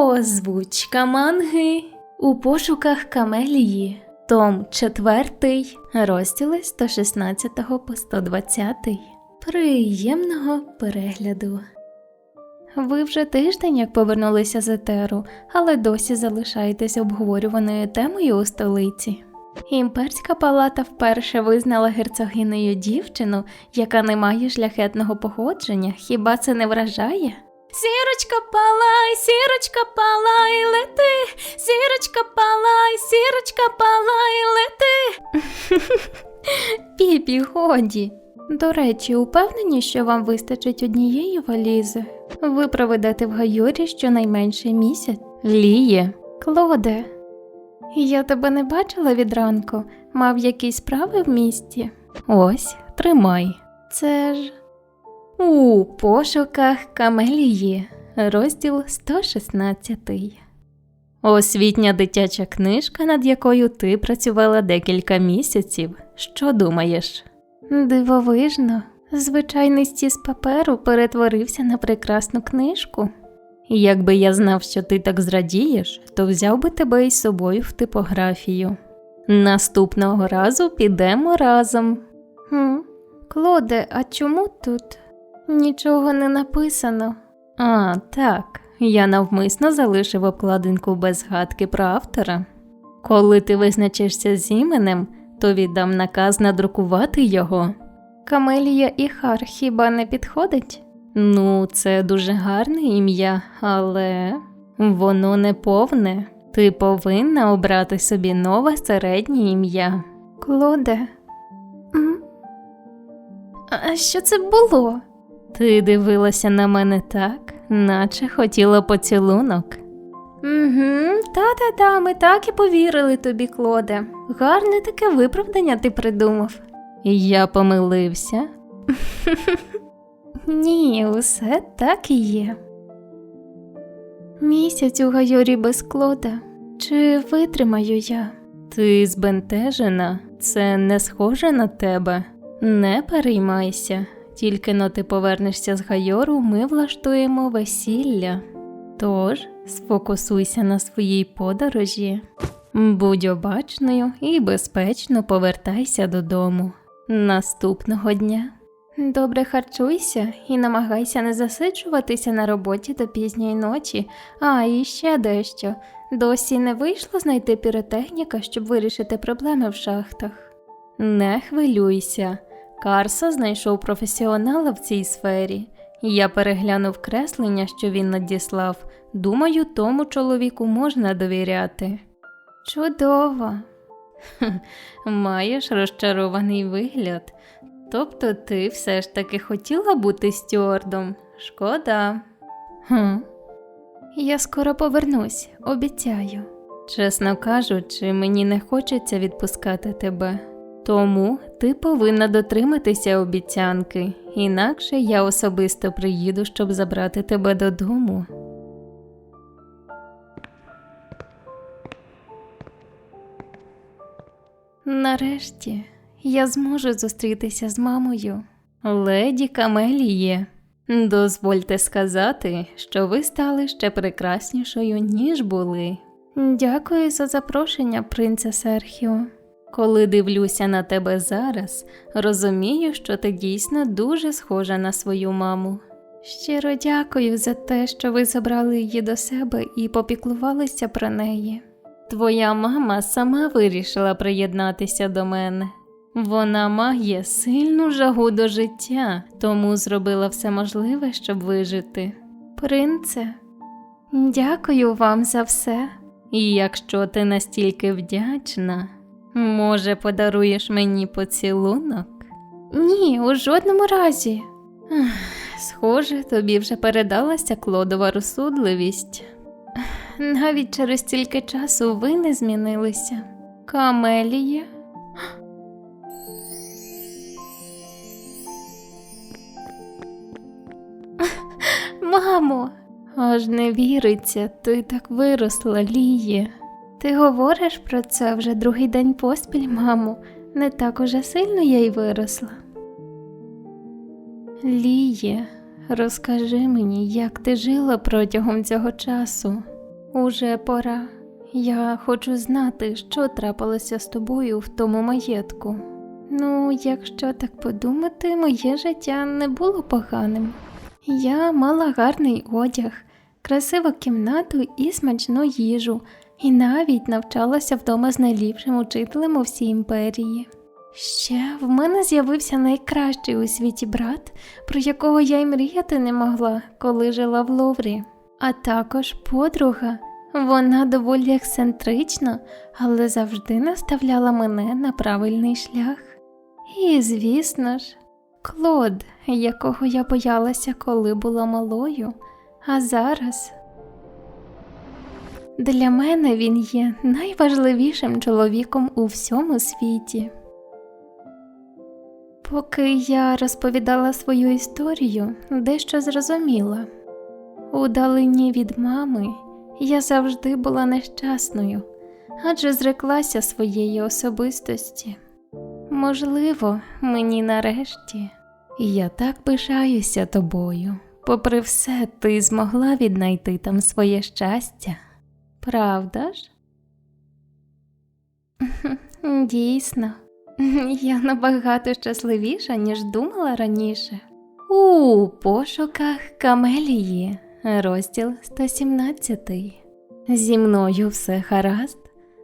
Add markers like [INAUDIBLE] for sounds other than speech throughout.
Озвучка манги у пошуках Камелії. Том 4, розділи 116 по 120. Приємного перегляду. Ви вже тиждень як повернулися з етеру, але досі залишаєтесь обговорюваною темою у столиці. Імперська палата вперше визнала герцогинею дівчину, яка не має шляхетного походження. Хіба це не вражає? Сірочка палай, сірочка палай, лети, сірочка палай, сірочка палай, лети. [LAUGHS] Піпі, годі. До речі, упевнені, що вам вистачить однієї валізи. Ви проведете в Гайорі щонайменше місяць. Ліє, Клоде. Я тебе не бачила від ранку, мав якісь справи в місті. Ось, тримай. Це ж. У пошуках Камелії, розділ 116. Освітня дитяча книжка, над якою ти працювала декілька місяців. Що думаєш? Дивовижно. Звичайний стіс паперу перетворився на прекрасну книжку. Якби я знав, що ти так зрадієш, то взяв би тебе із собою в типографію. Наступного разу підемо разом. Хм, Клоде, а чому тут? Нічого не написано. А, так, я навмисно залишив обкладинку без згадки про автора. Коли ти визначишся з іменем, то віддам наказ надрукувати його. Камелія і Хар хіба не підходить? Ну, це дуже гарне ім'я, але воно не повне. Ти повинна обрати собі нове середнє ім'я. Клоде. А що це було? Ти дивилася на мене так, наче хотіла поцілунок. Угу, та-та-та, ми так і повірили тобі, Клоде. Гарне таке виправдання ти придумав. Я помилився. [LAUGHS] Ні, усе так і є. Місяць у Гайорі без Клода. Чи витримаю я? Ти збентежена, це не схоже на тебе. Не переймайся, тільки но ти повернешся з Гайору, ми влаштуємо весілля. Тож сфокусуйся на своїй подорожі, будь обачною і безпечно повертайся додому наступного дня. Добре харчуйся і намагайся не засиджуватися на роботі до пізньої ночі. А, і ще дещо. Досі не вийшло знайти піротехніка, щоб вирішити проблеми в шахтах. Не хвилюйся. Карса знайшов професіонала в цій сфері. Я переглянув креслення, що він надіслав. Думаю, тому чоловіку можна довіряти. Чудово. Маєш розчарований вигляд. Тобто ти все ж таки хотіла бути стюардом? Шкода. Хм. Я скоро повернусь, обіцяю. Чесно кажучи, мені не хочеться відпускати тебе. Тому ти повинна дотриматися обіцянки, інакше я особисто приїду, щоб забрати тебе додому. Нарешті я зможу зустрітися з мамою. Леді Камеліє, дозвольте сказати, що ви стали ще прекраснішою, ніж були. Дякую за запрошення, принце Серхіо. Коли дивлюся на тебе зараз, розумію, що ти дійсно дуже схожа на свою маму. Щиро дякую за те, що ви забрали її до себе і попіклувалися про неї. Твоя мама сама вирішила приєднатися до мене. Вона має сильну жагу до життя, тому зробила все можливе, щоб вижити. Принце, дякую вам за все. І якщо ти настільки вдячна, може, подаруєш мені поцілунок? Ні, у жодному разі. Схоже, тобі вже передалася клодова розсудливість. Навіть через стільки часу ви не змінилися. Камелія. Мамо, аж не віриться, ти так виросла, Ліє. Ти говориш про це вже другий день поспіль, мамо. Не так уже сильно я й виросла. Ліє, розкажи мені, як ти жила протягом цього часу. Уже пора. Я хочу знати, що трапилося з тобою в тому маєтку. Ну, якщо так подумати, моє життя не було поганим. Я мала гарний одяг, красиву кімнату і смачну їжу, і навіть навчалася вдома з найліпшим учителем у всій імперії. Ще в мене з'явився найкращий у світі брат, про якого я й мріяти не могла, коли жила в Ловрі. А також подруга. Вона доволі ексцентрична, але завжди наставляла мене на правильний шлях. І, звісно ж, Клод, якого я боялася, коли була малою, а зараз. Для мене він є найважливішим чоловіком у всьому світі. Поки я розповідала свою історію, дещо зрозуміла. Удалені від мами я завжди була нещасною, адже зреклася своєї особистості. Можливо, мені нарешті. Я так пишаюся тобою. Попри все, ти змогла віднайти там своє щастя. Правда ж? Дійсно, я набагато щасливіша, ніж думала раніше. У пошуках Камелії, розділ 117. Зі мною все гаразд.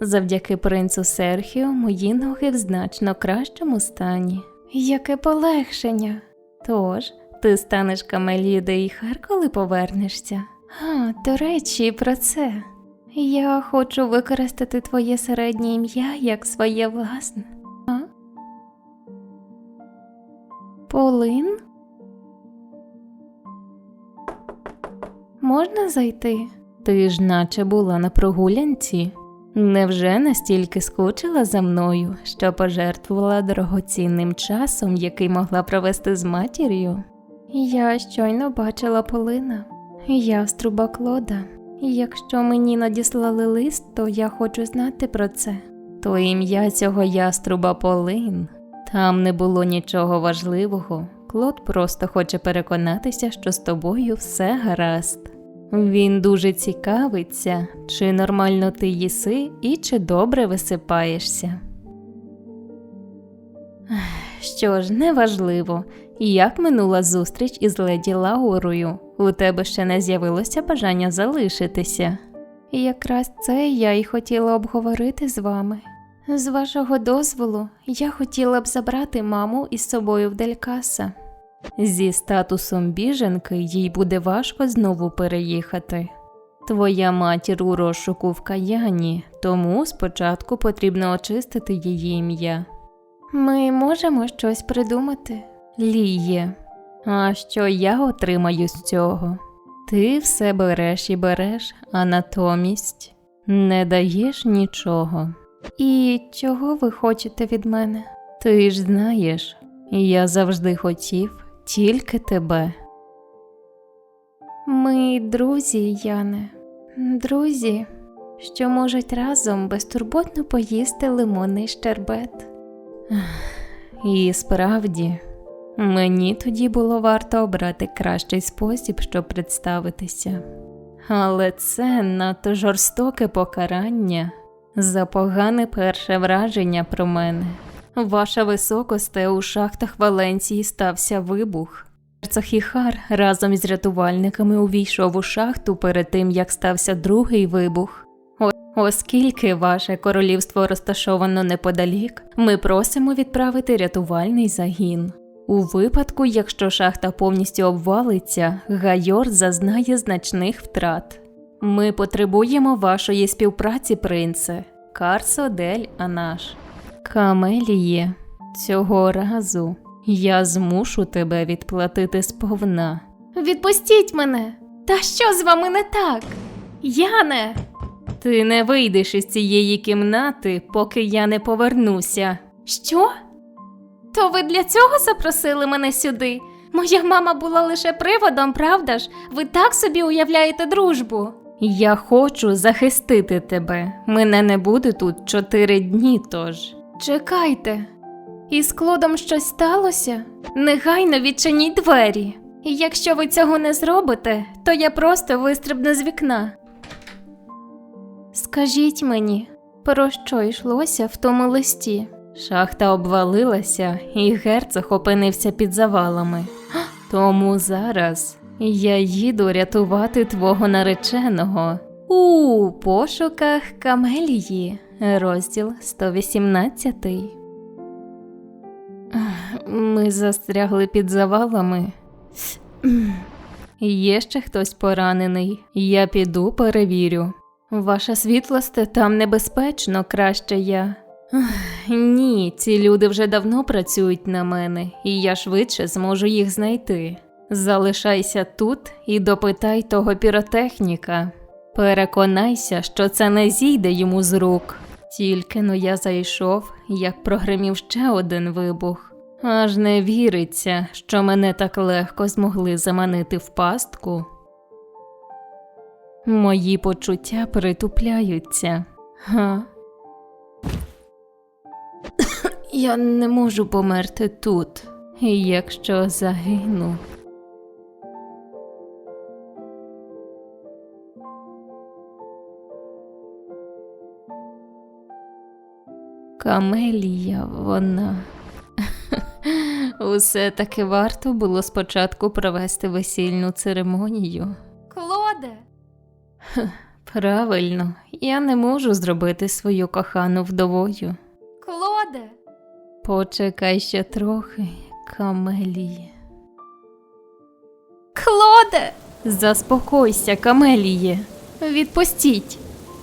Завдяки принцу Серхіо мої ноги в значно кращому стані. Яке полегшення. Тож, ти станеш Камелією Дейхар, коли повернешся. А, до речі, про це. Я хочу використати твоє середнє ім'я як своє власне. А? Полин? Можна зайти? Ти ж наче була на прогулянці. Невже настільки скучила за мною, що пожертвувала дорогоцінним часом, який могла провести з матір'ю? Я щойно бачила Полина, яструба Клода. Якщо мені надіслали лист, то я хочу знати про це. То ім'я цього яструба Полин. Там не було нічого важливого. Клод просто хоче переконатися, що з тобою все гаразд. Він дуже цікавиться, чи нормально ти їси і чи добре висипаєшся. Що ж, неважливо, як минула зустріч із леді Лаурою, у тебе ще не з'явилося бажання залишитися. Якраз це я й хотіла обговорити з вами. З вашого дозволу, я хотіла б забрати маму із собою в Делькаса. Зі статусом біженки їй буде важко знову переїхати. Твоя матір у розшуку в каяні, тому спочатку потрібно очистити її ім'я. Ми можемо щось придумати, Ліє. А що я отримаю з цього? Ти все береш і береш, а натомість не даєш нічого. І чого ви хочете від мене? Ти ж знаєш, я завжди хотів тільки тебе. Ми друзі, Яне, друзі, що можуть разом безтурботно поїсти лимонний щербет. І справді, мені тоді було варто обрати кращий спосіб, щоб представитися. Але це надто жорстоке покарання за погане перше враження про мене. Ваша високосте у шахтах Валенції стався вибух. Герцог Іхар разом із рятувальниками увійшов у шахту перед тим, як стався другий вибух. Оскільки ваше королівство розташовано неподалік, ми просимо відправити рятувальний загін. У випадку, якщо шахта повністю обвалиться, Гайор зазнає значних втрат. Ми потребуємо вашої співпраці, принце. Карсо дель Анаш. Камеліє, цього разу я змушу тебе відплатити сповна. Відпустіть мене! Та що з вами не так? Яне! Ти не вийдеш із цієї кімнати, поки я не повернуся. Що? То ви для цього запросили мене сюди? Моя мама була лише приводом, правда ж? Ви так собі уявляєте дружбу. Я хочу захистити тебе. Мене не буде тут чотири дні, тож. Чекайте. Із Клодом щось сталося? Негайно відчиніть двері. І якщо ви цього не зробите, то я просто вистрибну з вікна. Скажіть мені, про що йшлося в тому листі? Шахта обвалилася, і герцог опинився під завалами. Тому зараз я їду рятувати твого нареченого у пошуках Камелії, розділ 118. Ах, Ми застрягли під завалами. Є ще хтось поранений. Я піду перевірю. Ваша світлосте, там небезпечно, краще я. Ні, ці люди вже давно працюють на мене, і я швидше зможу їх знайти. Залишайся тут і допитай того піротехніка. Переконайся, що це не зійде йому з рук. Тільки но я зайшов, як прогримів ще один вибух. Аж не віриться, що мене так легко змогли заманити в пастку. Мої почуття притупляються. Га? Я не можу померти тут, якщо загину. Камелія вона. [LAUGHS] Усе таки варто було спочатку провести весільну церемонію. Клоде. Правильно, я не можу зробити свою кохану вдовою. Почекай ще трохи, Камеліє. Клоде. Заспокойся, Камеліє. Відпустіть.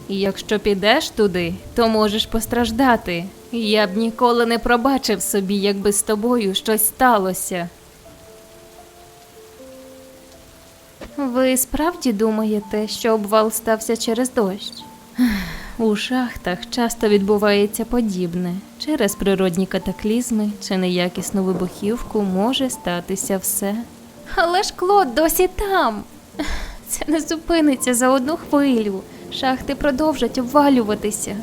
Якщо підеш туди, то можеш постраждати. Я б ніколи не пробачив собі, якби з тобою щось сталося. Ви справді думаєте, що обвал стався через дощ? У шахтах часто відбувається подібне. Через природні катаклізми чи неякісну вибухівку може статися все. Але ж Клод досі там. Це не зупиниться за одну хвилю. Шахти продовжать обвалюватися.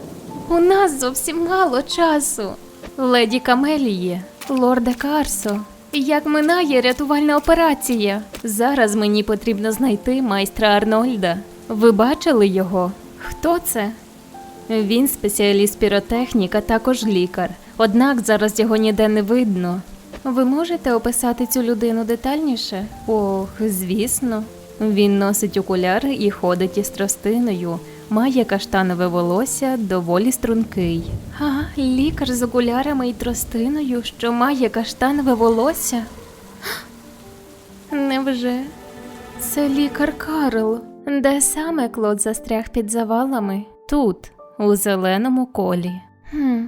У нас зовсім мало часу. Леді Камеліє, лорде Карсо. Як минає рятувальна операція? Зараз мені потрібно знайти майстра Арнольда. Ви бачили його? Хто це? Він спеціаліст піротехнік, а також лікар. Однак зараз його ніде не видно. Ви можете описати цю людину детальніше? Ох, звісно. Він носить окуляри і ходить із тростиною. Має каштанове волосся, доволі стрункий. А, лікар з окулярами і тростиною, що має каштанове волосся. Невже? Це лікар Карл. Де саме Клод застряг під завалами? Тут, у зеленому колі. Хм.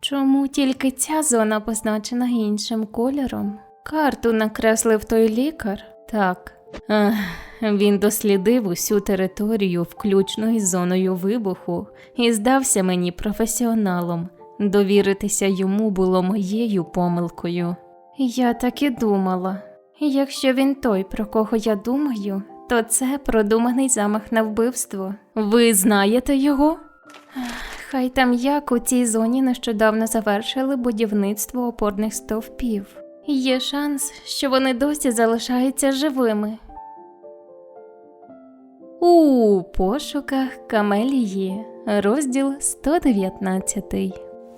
Чому тільки ця зона позначена іншим кольором? Карту накреслив той лікар? Так. Ех, він дослідив усю територію, включно із зоною вибуху, і здався мені професіоналом. Довіритися йому було моєю помилкою. Я так і думала. Якщо він той, про кого я думаю, то це продуманий замах на вбивство. Ви знаєте його? Хай там як у цій зоні нещодавно завершили будівництво опорних стовпів. Є шанс, що вони досі залишаються живими. У пошуках Камелії, розділ 119.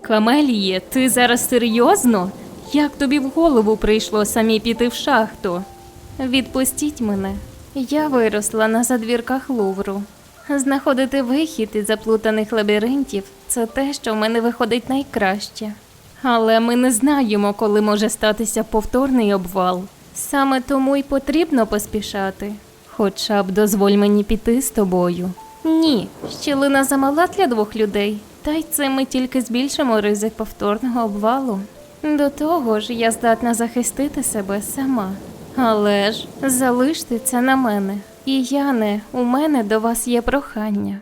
Камеліє, ти зараз серйозно? Як тобі в голову прийшло самі піти в шахту? Відпустіть мене. Я виросла на задвірках Лувру. Знаходити вихід із заплутаних лабіринтів це те, що в мене виходить найкраще. Але ми не знаємо, коли може статися повторний обвал. Саме тому й потрібно поспішати. Хоча б дозволь мені піти з тобою. Ні, щілина замала для двох людей, та й це ми тільки збільшимо ризик повторного обвалу. До того ж, я здатна захистити себе сама. Але ж залиште це на мене. І Яне, у мене до вас є прохання.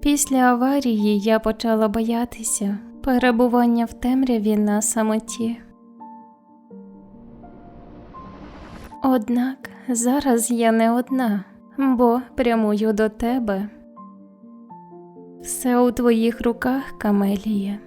Після аварії я почала боятися перебування в темряві на самоті. Однак зараз я не одна, бо прямую до тебе. Все у твоїх руках, Камелія.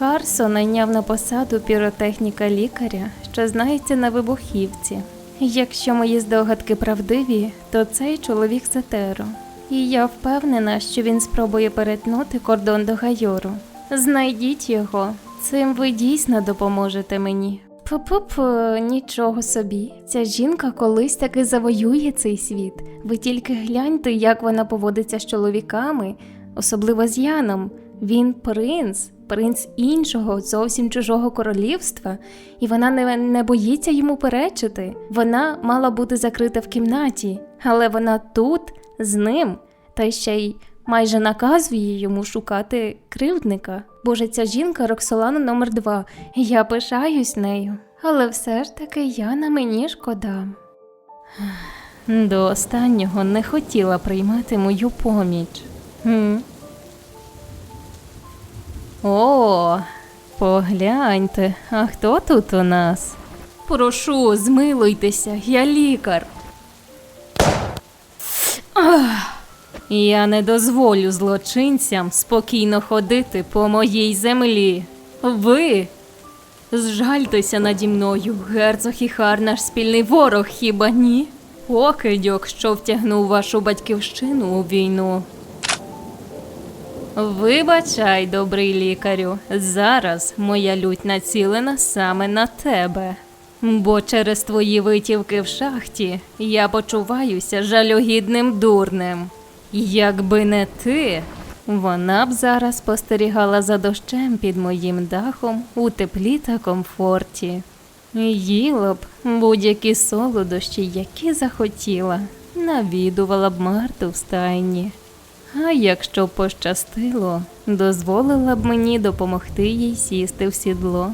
Карсо найняв на посаду піротехніка лікаря, що знається на вибухівці. Якщо мої здогадки правдиві, то цей чоловік з Етеро. І я впевнена, що він спробує перетнути кордон до Гайору. Знайдіть його, цим ви дійсно допоможете мені. Пу-пу-пу, нічого собі. Ця жінка колись таки завоює цей світ. Ви тільки гляньте, як вона поводиться з чоловіками, особливо з Яном. Він принц, принц іншого, зовсім чужого королівства, і вона не, не боїться йому перечити. Вона мала бути закрита в кімнаті, але вона тут з ним, та ще й майже наказує йому шукати кривдника. Боже, ця жінка Роксолана номер два. Я пишаюсь нею. Але все ж таки я на мені шкода. До останнього не хотіла приймати мою поміч. Хм. О, погляньте, а хто тут у нас? Прошу, змилуйтеся, я лікар. Ах, я не дозволю злочинцям спокійно ходити по моїй землі. Ви зжальтеся наді мною, герцог і хар наш спільний ворог, хіба ні? Покидьок, що втягнув вашу батьківщину у війну. Вибачай, добрий лікарю, зараз моя лють націлена саме на тебе. Бо через твої витівки в шахті я почуваюся жалюгідним дурнем. Якби не ти, вона б зараз спостерігала за дощем під моїм дахом у теплі та комфорті. Їла б будь-які солодощі, які захотіла, навідувала б Марту в стайні. А якщо пощастило, дозволила б мені допомогти їй сісти в сідло.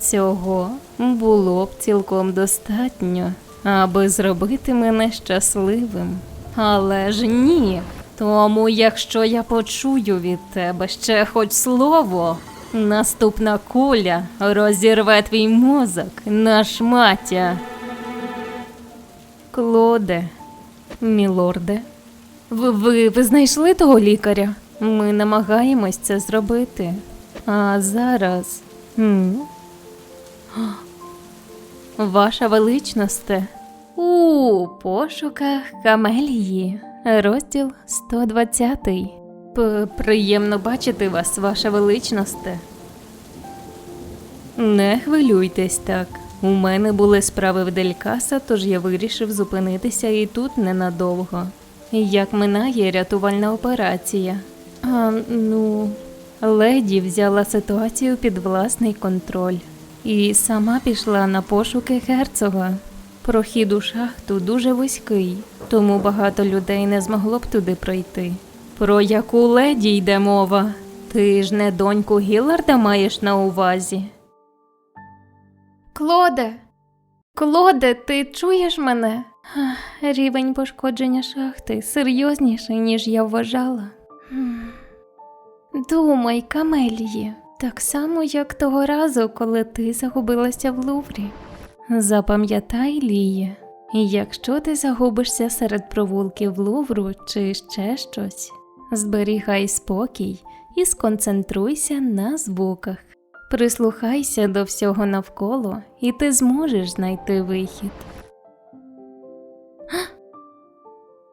Цього було б цілком достатньо, аби зробити мене щасливим. Але ж ні. Тому, якщо я почую від тебе ще хоч слово, наступна куля розірве твій мозок на шмаття. Клоде, мілорде, ви, ви, ви знайшли того лікаря? Ми намагаємось це зробити. А зараз. Ваша величносте. У пошуках камелії. Розділ 120. П- Приємно бачити вас, ваша величносте. Не хвилюйтесь так. У мене були справи в Делькаса, тож я вирішив зупинитися і тут ненадовго. Як минає рятувальна операція. А, ну, леді взяла ситуацію під власний контроль і сама пішла на пошуки герцога. Прохід у шахту дуже вузький, тому багато людей не змогло б туди пройти. Про яку леді йде мова? Ти ж не доньку Гіларда маєш на увазі. Клоде, Клоде, ти чуєш мене? Рівень пошкодження шахти серйозніший, ніж я вважала. Думай, Камелії, так само, як того разу, коли ти загубилася в Луврі. Запам'ятай, Ліє, якщо ти загубишся серед провулків Лувру чи ще щось, зберігай спокій і сконцентруйся на звуках. Прислухайся до всього навколо, і ти зможеш знайти вихід.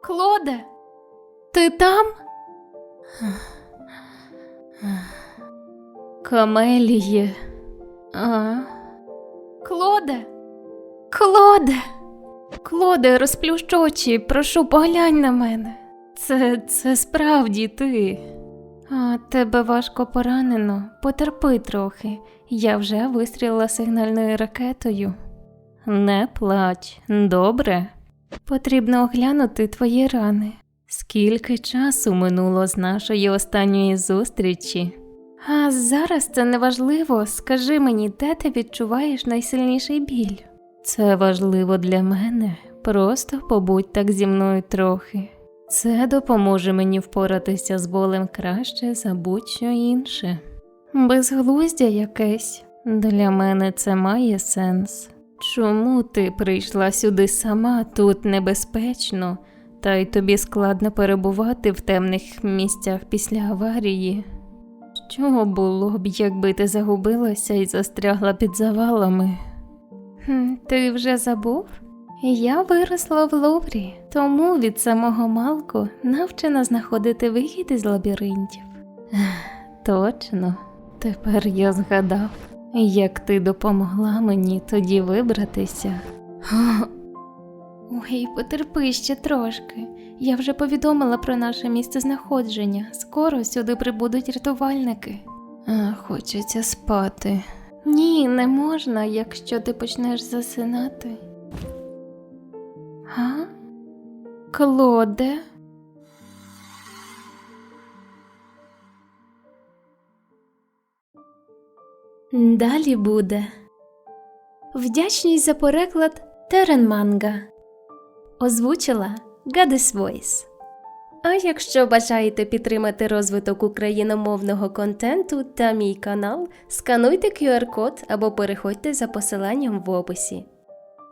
Клоде, ти там? Камеліє. А? Клоде. Клоде. Клоде, розплющ очі, прошу, поглянь на мене. Це, це справді ти. А тебе важко поранено. Потерпи трохи. Я вже вистрілила сигнальною ракетою. Не плач, добре. Потрібно оглянути твої рани. Скільки часу минуло з нашої останньої зустрічі? А зараз це не важливо. Скажи мені, де ти відчуваєш найсильніший біль? Це важливо для мене. Просто побудь так зі мною трохи. Це допоможе мені впоратися з болем краще за будь-що інше. Безглуздя якесь. Для мене це має сенс. Чому ти прийшла сюди сама тут небезпечно, та й тобі складно перебувати в темних місцях після аварії? Що було б, якби ти загубилася і застрягла під завалами? Ти вже забув? Я виросла в Луврі, тому від самого малку навчена знаходити вихід із лабіринтів. Точно, тепер я згадав, як ти допомогла мені тоді вибратися. [LAUGHS] Ой, потерпи ще трошки. Я вже повідомила про наше місце знаходження. Скоро сюди прибудуть рятувальники. А, хочеться спати. Ні, не можна, якщо ти почнеш засинати. Га? Клоде? Далі буде. Вдячність за переклад Терен Манга. Озвучила Гадес Voice. А якщо бажаєте підтримати розвиток україномовного контенту та мій канал, скануйте QR-код або переходьте за посиланням в описі.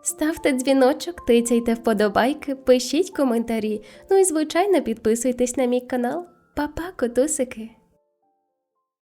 Ставте дзвіночок, тицяйте вподобайки, пишіть коментарі, ну і звичайно підписуйтесь на мій канал. Па-па, котусики!